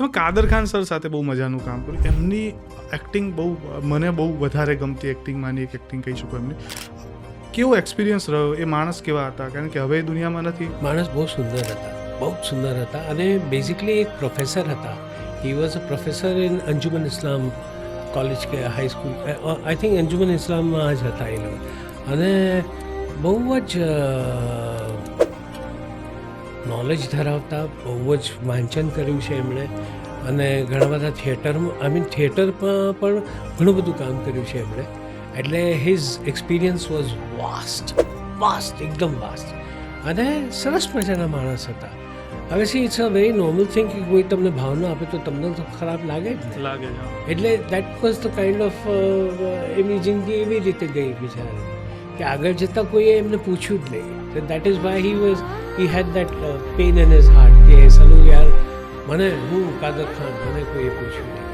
તમે કાદર ખાન સર સાથે બહુ મજાનું કામ કર્યું. એમની એક્ટિંગ બહુ, મને બહુ વધારે ગમતી એક્ટિંગમાંની એક એક્ટિંગ કહી શકું એમની. કેવો એક્સપિરિયન્સ રહ્યો? એ માણસ કેવા હતા? કારણ કે હવે દુનિયામાં નથી. માણસ બહુ સુંદર હતા. બહુ સુંદર હતા. અને બેઝિકલી એક પ્રોફેસર હતા. He was a professor in Anjuman Islam college કે high school I think Anjuman ઇસ્લામમાં જ હતા એ લોકો. અને બહુ જ નોલેજ ધરાવતા બહુ જ વાંચન કર્યું છે એમણે. અને ઘણા બધા થિયેટરમાં આઈ મીન થિયેટરમાં પણ ઘણું બધું કામ કર્યું છે એમણે. એટલે his experience was vast vast એકદમ વાસ્ટ અને સરસ મજાના માણસ હતા. હવે see it's a very normal thing કે કોઈ તમને ભાવના આપે તો તમને તો ખરાબ લાગે જ લાગે એટલે that was the kind of એમની જિંદગી એવી રીતે ગઈ બિચારી. કે આગળ જતાં કોઈએ એમને પૂછ્યું જ નહીં. That is why he was he had that pain in his heart કે સલું યાર મને હું કાદર ખાન, મને કોઈએ પૂછ્યું નહીં.